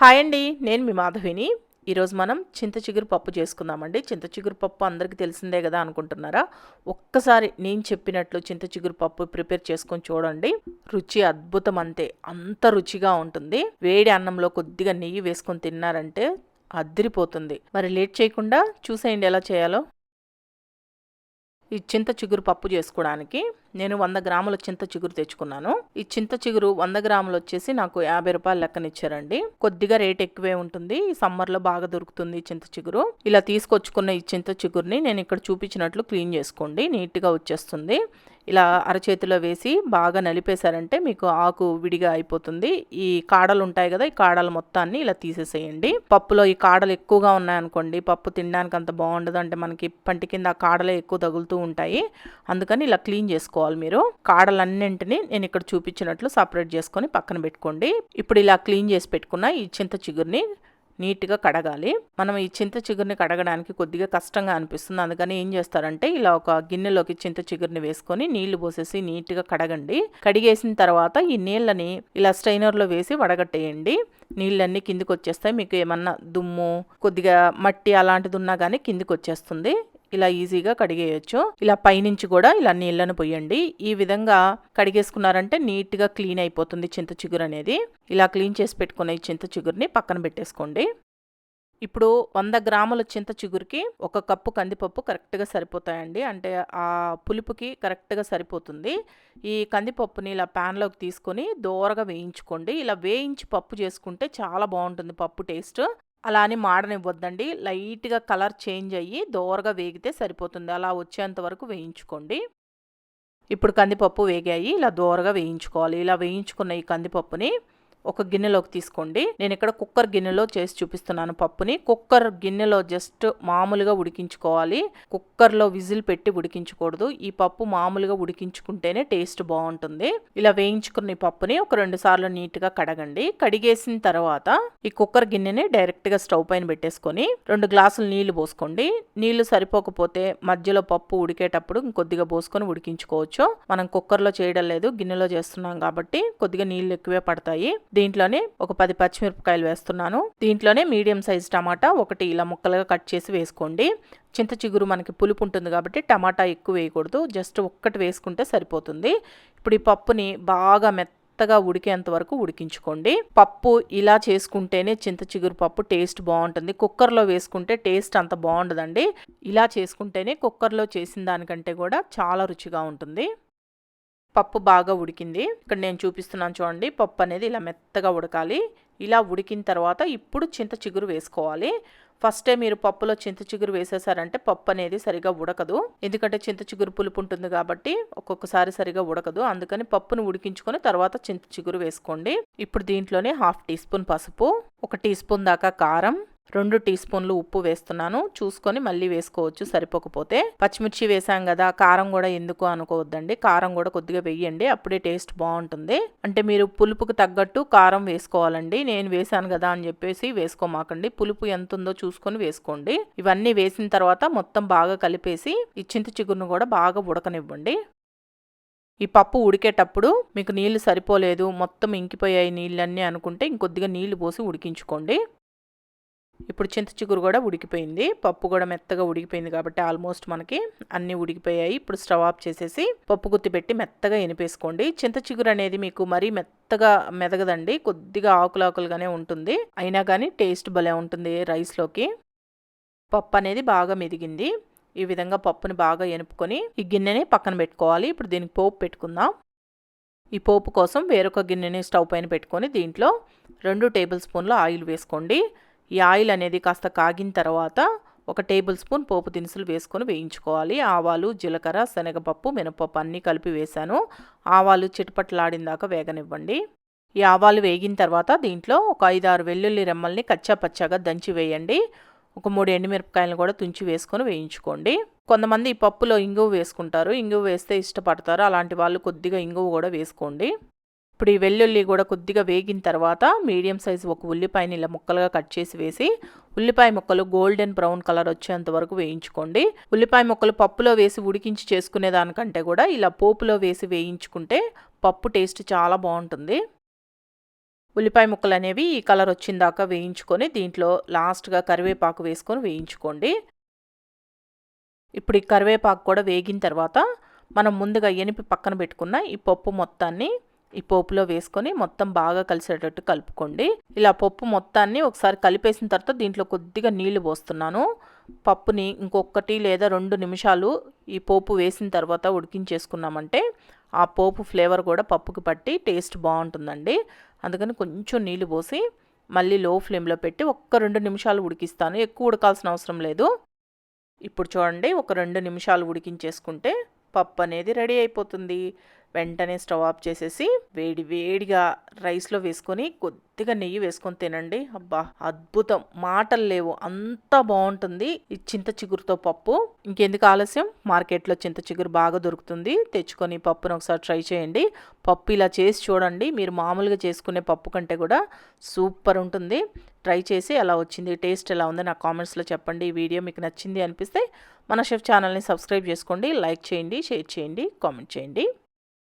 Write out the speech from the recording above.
Hi అండి నేను మీ మాధవిని. ఈరోజు మనం చింత చిగురు పప్పు చేసుకుందామండి. చింత చిగురు పప్పు అందరికీ తెలిసిందే కదా అనుకుంటున్నారా? ఒక్కసారి నేను చెప్పినట్లు చింత చిగురు పప్పు ప్రిపేర్ చేసుకొని చూడండి. రుచి అద్భుతం అంతే అంత రుచిగా ఉంటుంది. వేడి అన్నంలో కొద్దిగా నెయ్యి వేసుకొని తిన్నారంటే అద్దిరిపోతుంది మరి లేట్ చేయకుండా చూసేయండి ఎలా చేయాలో. ఈ చింత చిగురు పప్పు చేసుకోవడానికి నేను వంద గ్రాముల చింత చిగురు తెచ్చుకున్నాను. ఈ చింత చిగురు వంద గ్రాములు వచ్చేసి నాకు యాభై రూపాయలు లెక్కన ఇచ్చారండి కొద్దిగా రేట్ ఎక్కువే ఉంటుంది. ఈ సమ్మర్లో బాగా దొరుకుతుంది చింత చిగురు. ఇలా తీసుకొచ్చుకున్న ఈ చింత చిగురుని నేను ఇక్కడ చూపించినట్లు క్లీన్ చేసుకోండి. నీట్గా వచ్చేస్తుంది. ఇలా అరచేతిలో వేసి బాగా నలిపేశారంటే మీకు ఆకు విడిగా అయిపోతుంది. ఈ కాడలు ఉంటాయి కదా ఈ కాడలు మొత్తాన్ని ఇలా తీసేసేయండి. పప్పులో ఈ కాడలు ఎక్కువగా ఉన్నాయనుకోండి పప్పు తినడానికి అంత బాగుండదు. అంటే మనకి పంటి కింద ఆ కాడలే ఎక్కువ తగులుతూ ఉంటాయి. అందుకని ఇలా క్లీన్ చేసుకోవాలి మీరు. కాడలన్నింటినీ నేను ఇక్కడ చూపించినట్లు సపరేట్ చేసుకొని పక్కన పెట్టుకోండి. ఇప్పుడు ఇలా క్లీన్ చేసి పెట్టుకున్న ఈ చింత చిగురిని నీట్గా కడగాలి. మనం ఈ చింత చిగురిని కడగడానికి కొద్దిగా కష్టంగా అనిపిస్తుంది. అందుకని ఏం చేస్తారంటే ఇలా ఒక గిన్నెలోకి చింత చిగురిని వేసుకొని నీళ్ళు పోసేసి నీట్గా కడగండి. కడిగేసిన తర్వాత ఈ నీళ్ళని ఇలా స్ట్రైనర్లో వేసి వడగట్టేయండి. నీళ్ళన్నీ కిందికి వచ్చేస్తాయి మీకు ఏమన్నా దుమ్ము కొద్దిగా మట్టి అలాంటిది ఉన్నా కానీ కిందికి వచ్చేస్తుంది ఇలా ఈజీగా కడిగేయచ్చు. ఇలా పైనుంచి కూడా ఇలా నీళ్ళను పోయండి. ఈ విధంగా కడిగేసుకున్నారంటే నీట్గా క్లీన్ అయిపోతుంది చింత చిగురు అనేది. ఇలా క్లీన్ చేసి పెట్టుకున్న ఈ చింత చిగురిని పక్కన పెట్టేసుకోండి. ఇప్పుడు వంద గ్రాముల చింత చిగురికి ఒక కప్పు కందిపప్పు కరెక్ట్గా సరిపోతాయండి. అంటే ఆ పులుపుకి కరెక్ట్గా సరిపోతుంది. ఈ కందిపప్పుని ఇలా ప్యాన్లోకి తీసుకొని దోరగా వేయించుకోండి. ఇలా వేయించి పప్పు చేసుకుంటే చాలా బాగుంటుంది పప్పు టేస్ట్. అలా అని మాడనివ్వద్దండి. లైట్గా కలర్ చేంజ్ అయ్యి దోరగా వేగితే సరిపోతుంది. అలా వచ్చేంత వరకు వేయించుకోండి. ఇప్పుడు కందిపప్పు వేగాయి. ఇలా దోరగా వేయించుకోవాలి. ఇలా వేయించుకున్న ఈ కందిపప్పుని ఒక గిన్నెలోకి తీసుకోండి. నేను ఇక్కడ కుక్కర్ గిన్నెలో చేసి చూపిస్తున్నాను పప్పుని. కుక్కర్ గిన్నెలో జస్ట్ మామూలుగా ఉడికించుకోవాలి. కుక్కర్లో విజిల్ పెట్టి ఉడికించకూడదు. ఈ పప్పు మామూలుగా ఉడికించుకుంటేనే టేస్ట్ బాగుంటుంది. ఇలా వేయించుకున్న ఈ పప్పుని ఒక రెండు సార్లు నీట్గా కడగండి. కడిగేసిన తర్వాత ఈ కుక్కర్ గిన్నెని డైరెక్ట్గా స్టవ్ పైన పెట్టేసుకొని రెండు గ్లాసులు నీళ్ళు పోసుకోండి. నీళ్ళు సరిపోకపోతే మధ్యలో పప్పు ఉడికేటప్పుడు కొద్దిగా పోసుకొని ఉడికించుకోవచ్చు. మనం కుక్కర్లో చేయడం లేదు. గిన్నెలో చేస్తున్నాం కాబట్టి కొద్దిగా నీళ్ళు ఎక్కువే పడతాయి. దీంట్లోనే ఒక పది పచ్చిమిరపకాయలు వేస్తున్నాను. దీంట్లోనే మీడియం సైజ్ టమాటా ఒకటి ఇలా ముక్కలుగా కట్ చేసి వేసుకోండి. చింత చిగురు మనకి పులుపు ఉంటుంది కాబట్టి టమాటా ఎక్కువ వేయకూడదు. జస్ట్ ఒక్కటి వేసుకుంటే సరిపోతుంది. ఇప్పుడు ఈ పప్పుని బాగా మెత్తగా ఉడికేంత వరకు ఉడికించుకోండి. పప్పు ఇలా చేసుకుంటేనే చింత చిగురు పప్పు టేస్ట్ బాగుంటుంది. కుక్కర్లో వేసుకుంటే టేస్ట్ అంత బాగుండదండి. ఇలా చేసుకుంటేనే కుక్కర్లో చేసిన దానికంటే కూడా చాలా రుచిగా ఉంటుంది. పప్పు బాగా ఉడికింది. ఇక్కడ నేను చూపిస్తున్నాను చూడండి. పప్పు అనేది ఇలా మెత్తగా ఉడకాలి. ఇలా ఉడికిన తర్వాత ఇప్పుడు చింత చిగురు వేసుకోవాలి. ఫస్టే మీరు పప్పులో చింత చిగురు వేసేసారంటే పప్పు అనేది సరిగా ఉడకదు. ఎందుకంటే చింత చిగురు పులుపు ఉంటుంది కాబట్టి ఒక్కొక్కసారి సరిగా ఉడకదు. అందుకని పప్పును ఉడికించుకొని తర్వాత చింత చిగురు వేసుకోండి. ఇప్పుడు దీంట్లోనే హాఫ్ టీ స్పూన్ పసుపు ఒక టీ స్పూన్ దాకా కారం రెండు టీ స్పూన్లు ఉప్పు వేస్తున్నాను. చూసుకొని మళ్ళీ వేసుకోవచ్చు సరిపోకపోతే. పచ్చిమిర్చి వేసాం కదా కారం కూడా ఎందుకు అనుకోవద్దండి. కారం కూడా కొద్దిగా వేయండి అప్పుడే టేస్ట్ బాగుంటుంది. అంటే మీరు పులుపుకు తగ్గట్టు కారం వేసుకోవాలండి. నేను వేసాను కదా అని చెప్పేసి వేసుకోమాకండి. పులుపు ఎంత ఉందో చూసుకొని వేసుకోండి. ఇవన్నీ వేసిన తర్వాత మొత్తం బాగా కలిపేసి ఈ చింత చిగురును కూడా బాగా ఉడకనివ్వండి. ఈ పప్పు ఉడికేటప్పుడు మీకు నీళ్ళు సరిపోలేదు మొత్తం ఇంకిపోయాయి నీళ్ళన్నీ అనుకుంటే ఇంకొద్దిగా నీళ్ళు పోసి ఉడికించుకోండి. ఇప్పుడు చింత చిగురు కూడా ఉడికిపోయింది. పప్పు కూడా మెత్తగా ఉడికిపోయింది కాబట్టి ఆల్మోస్ట్ మనకి అన్నీ ఉడికిపోయాయి. ఇప్పుడు స్టవ్ ఆఫ్ చేసేసి పప్పు గుత్తి పెట్టి మెత్తగా ఎనిపేసుకోండి. చింత చిగురు అనేది మీకు మరీ మెత్తగా మెదగదండి. కొద్దిగా ఆకులాకులుగానే ఉంటుంది. అయినా కానీ టేస్ట్ భలే ఉంటుంది రైస్లోకి. పప్పు అనేది బాగా మెదిగింది. ఈ విధంగా పప్పుని బాగా ఎనుపుకొని ఈ గిన్నెని పక్కన పెట్టుకోవాలి. ఇప్పుడు దీనికి పోపు పెట్టుకుందాం. ఈ పోపు కోసం వేరొక గిన్నెని స్టవ్ పైన పెట్టుకొని దీంట్లో రెండు టేబుల్ స్పూన్ల ఆయిల్ వేసుకోండి. ఈ ఆయిల్ అనేది కాస్త కాగిన తర్వాత ఒక టేబుల్ స్పూన్ పోపు దినుసులు వేసుకొని వేయించుకోవాలి. ఆవాలు జీలకర్ర శనగపప్పు మినపప్పు అన్నీ కలిపి వేశాను. ఆవాలు చిటపట్లాడిన దాకా వేగనివ్వండి. ఈ ఆవాలు వేగిన తర్వాత దీంట్లో ఒక ఐదు ఆరు వెల్లుల్లి రెమ్మల్ని కచ్చా పచ్చాగా దంచి వేయండి. ఒక మూడు ఎండుమిరపకాయలను కూడా తుంచి వేసుకొని వేయించుకోండి. కొంతమంది ఈ పప్పులో ఇంగువ వేసుకుంటారు. ఇంగువ వేస్తే ఇష్టపడతారు. అలాంటి వాళ్ళు కొద్దిగా ఇంగువ కూడా వేసుకోండి. ఇప్పుడు ఈ వెల్లుల్లి కూడా కొద్దిగా వేగిన తర్వాత మీడియం సైజు ఒక ఉల్లిపాయని ఇలా ముక్కలుగా కట్ చేసి వేసి ఉల్లిపాయ ముక్కలు గోల్డెన్ బ్రౌన్ కలర్ వచ్చేంత వరకు వేయించుకోండి. ఉల్లిపాయ ముక్కలు పప్పులో వేసి ఉడికించి చేసుకునే దానికంటే కూడా ఇలా పోపులో వేసి వేయించుకుంటే పప్పు టేస్ట్ చాలా బాగుంటుంది. ఉల్లిపాయ ముక్కలు అనేవి ఈ కలర్ వచ్చిందాక వేయించుకొని దీంట్లో లాస్ట్గా కరివేపాకు వేసుకొని వేయించుకోండి. ఇప్పుడు ఈ కరివేపాకు కూడా వేగిన తర్వాత మనం ముందుగా ఎనిపి పక్కన పెట్టుకున్న ఈ పప్పు మొత్తాన్ని ఈ పోపులో వేసుకొని మొత్తం బాగా కలిసేటట్టు కలుపుకోండి. ఇలా పప్పు మొత్తాన్ని ఒకసారి కలిపేసిన తర్వాత దీంట్లో కొద్దిగా నీళ్ళు పోస్తున్నాను. పప్పుని ఇంకొకటి లేదా రెండు నిమిషాలు ఈ పోపు వేసిన తర్వాత ఉడికించేసుకున్నామంటే ఆ పోపు ఫ్లేవర్ కూడా పప్పుకి పట్టి టేస్ట్ బాగుంటుందండి. అందుకని కొంచెం నీళ్ళు పోసి మళ్ళీ లో ఫ్లేమ్లో పెట్టి ఒక్క రెండు నిమిషాలు ఉడికిస్తాను. ఎక్కువ ఉడకాల్సిన అవసరం లేదు. ఇప్పుడు చూడండి ఒక రెండు నిమిషాలు ఉడికించేసుకుంటే పప్పు అనేది రెడీ అయిపోతుంది. వెంటనే స్టవ్ ఆఫ్ చేసేసి వేడి వేడిగా రైస్లో వేసుకొని కొద్దిగా నెయ్యి వేసుకొని తినండి. అబ్బా అద్భుతం. మాటలు లేవు. అంత బాగుంటుంది ఈ చింత చిగురుతో పప్పు. ఇంకెందుకు ఆలస్యం? మార్కెట్లో చింత చిగురు బాగా దొరుకుతుంది. తెచ్చుకొని పప్పును ఒకసారి ట్రై చేయండి. పప్పు ఇలా చేసి చూడండి. మీరు మామూలుగా చేసుకునే పప్పు కంటే కూడా సూపర్ ఉంటుంది. ట్రై చేసి ఎలా వచ్చింది టేస్ట్ ఎలా ఉంది నా కామెంట్స్లో చెప్పండి. ఈ వీడియో మీకు నచ్చింది అనిపిస్తే మన షెఫ్ ఛానల్ని సబ్స్క్రైబ్ చేసుకోండి. లైక్ చేయండి షేర్ చేయండి కామెంట్ చేయండి.